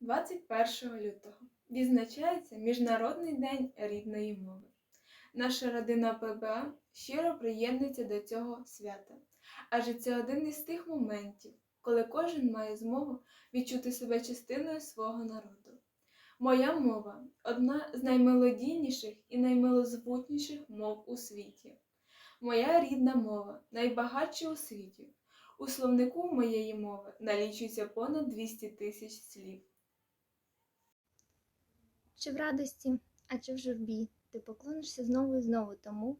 21 лютого відзначається Міжнародний день рідної мови. Наша родина ПБА щиро приєднується до цього свята, адже це один із тих моментів, коли кожен має змогу відчути себе частиною свого народу. Моя мова одна з наймелодійніших і наймилозвутніших мов у світі. Моя рідна мова найбагатша у світі. У словнику моєї мови налічується понад 200 тисяч слів. Чи в радості, а чи в журбі, ти поклонишся знову і знову тому,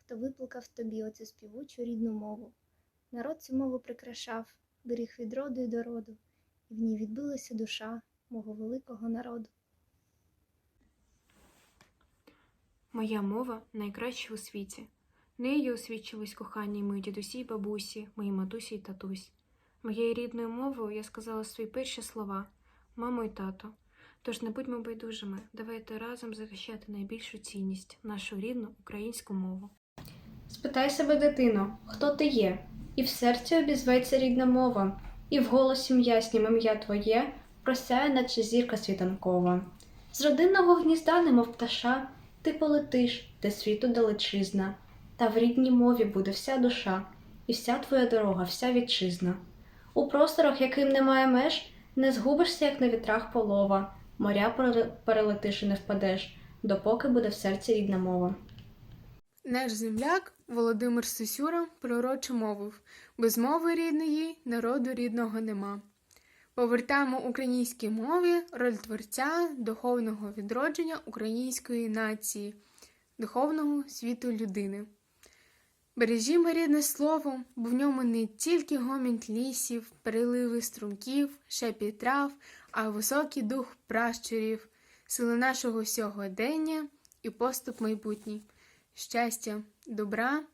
хто виплакав тобі оцю співучу рідну мову. Народ цю мову прикрашав, беріг від роду і до роду, і в ній відбилася душа мого великого народу. Моя мова найкраща у світі. Нею освічились кохання мої дідусі й бабусі, мої матусі й татусь. Моєю рідною мовою я сказала свої перші слова мамо й тато. Тож не будьмо байдужими, давайте разом захищати найбільшу цінність нашу рідну українську мову. Спитай себе, дитино, хто ти є, і в серці обізветься рідна мова, і в голосі м'яснім ім'я твоє просяє, наче зірка світанкова. З родинного гнізда, немов пташа, ти полетиш, де світу далечизна, та в рідній мові буде вся душа, і вся твоя дорога, вся вітчизна. У просторах, яким немає меж, не згубишся, як на вітрах полова, моря перелетиш і не впадеш, допоки буде в серці рідна мова. Наш земляк Володимир Сосюра пророче мовив без мови рідної народу рідного нема. Повертаємо українській мові роль творця духовного відродження української нації, духовного світу людини. Бережімо рідне слово, бо в ньому не тільки гомінь лісів, переливи струмків, шепіт трав, а високий дух пращурів, сили нашого сьогодення і поступ майбутній щастя, добра,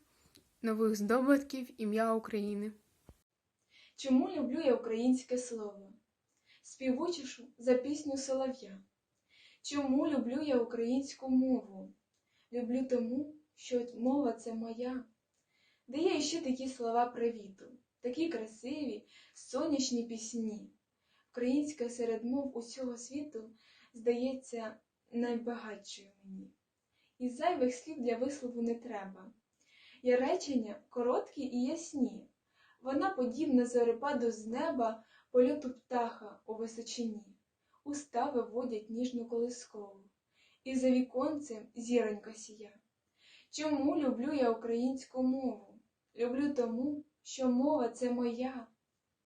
нових здобутків ім'я України. Чому люблю я українське слово? Співучішу за пісню солов'я. Чому люблю я українську мову? Люблю тому, що мова це моя. Де є ще такі слова привіту, такі красиві, сонячні пісні. Українська серед мов усього світу здається найбагатшою мені. І зайвих слів для вислову не треба. Є речення короткі і ясні. Вона подібна зорепаду з неба польоту птаха у височині. Уста виводять ніжну колискову, і за віконцем зіронька сія. Чому люблю я українську мову? Люблю тому, що мова це моя.